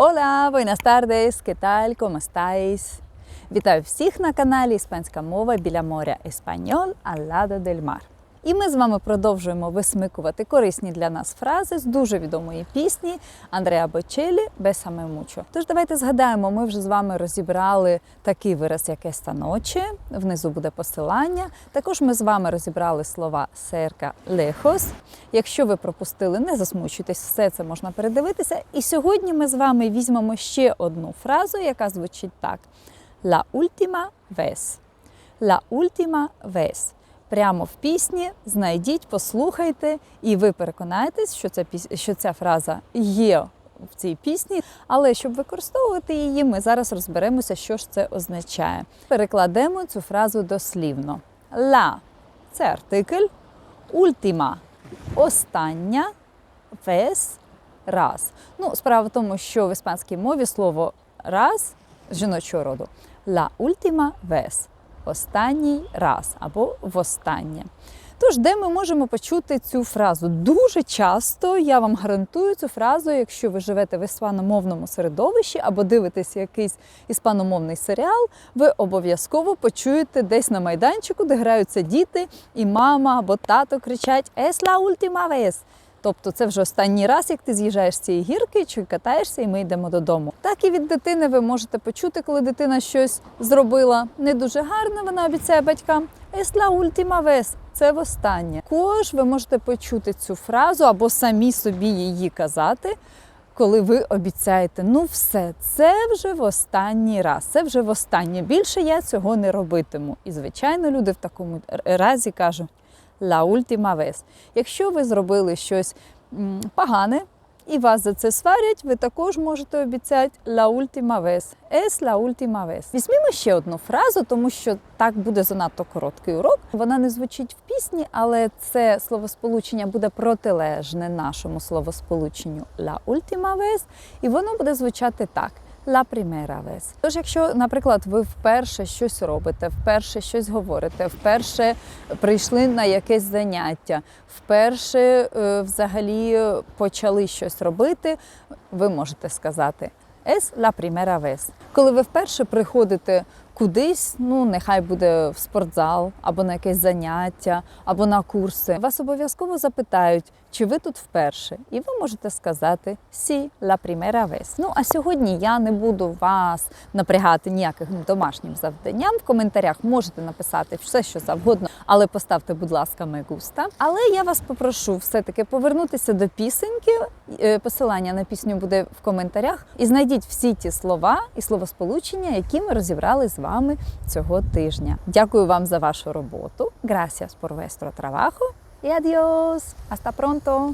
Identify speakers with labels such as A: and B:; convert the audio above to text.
A: Hola, buenas tardes, ¿qué tal? ¿Cómo estáis? Вітаю всіх на каналі Іспанська мова біля моря Еспаньол Аллада Дель mar. І ми з вами продовжуємо висмикувати корисні для нас фрази з дуже відомої пісні Андреа Бочелі «Бесаме мучо». Тож давайте згадаємо, ми вже з вами розібрали такий вираз, як «еста ночі». Внизу буде посилання. Також ми з вами розібрали слова серка лехос. Якщо ви пропустили, не засмучуйтесь, все це можна передивитися. І сьогодні ми з вами візьмемо ще одну фразу, яка звучить так: La última vez. La última vez. Прямо в пісні знайдіть, послухайте, і ви переконаєтесь, що ця піс... що ця фраза є в цій пісні. Але щоб використовувати її, ми зараз розберемося, що ж це означає. Перекладемо цю фразу дослівно. La – це артикль, última – остання, vez – раз. Ну, справа в тому, що в іспанській мові слово раз жіночого роду la última vez – останній раз або востаннє. Тож, де ми можемо почути цю фразу? Дуже часто я вам гарантую цю фразу, якщо ви живете в іспаномовному середовищі або дивитесь якийсь іспаномовний серіал, ви обов'язково почуєте десь на майданчику, де граються діти, і мама або тато кричать «Es la última vez!» Тобто це вже останній раз, як ти з'їжджаєш з цієї гірки, чи катаєшся, і ми йдемо додому. Так і від дитини ви можете почути, коли дитина щось зробила не дуже гарно, вона обіцяє батькам «Es la última vez!» – це востаннє. Також ви можете почути цю фразу або самі собі її казати. Коли ви обіцяєте, ну все, це вже в останній раз, це вже в останнє. Більше я цього не робитиму. І звичайно, люди в такому разі кажуть la última vez. Якщо ви зробили щось погане і вас за це сварять, ви також можете обіцяти la última vez. Es la última vez. Візьмімо ще одну фразу, тому що так буде занадто короткий урок. Вона не звучить в пісні, але це словосполучення буде протилежне нашому словосполученню la última vez, і воно буде звучати так. La primera vez. Тож, якщо, наприклад, ви вперше щось робите, вперше щось говорите, вперше прийшли на якесь заняття, вперше е, взагалі почали щось робити, ви можете сказати Es la primera vez. Коли ви вперше приходите кудись, ну нехай буде в спортзал, або на якесь заняття, або на курси, вас обов'язково запитають, чи ви тут вперше, і ви можете сказати «Sí, la primera vez». Ну а сьогодні я не буду вас напрягати ніяким домашнім завданням. В коментарях можете написати все, що завгодно, але поставте, будь ласка, «me gusta». Але я вас попрошу все-таки повернутися до пісеньки. Е, Посилання на пісню буде в коментарях. І знайдіть всі ті слова і словосполучення, які ми розібрали з вами цього тижня. Дякую вам за вашу роботу. Gracias por vuestro. Y adiós. Hasta pronto.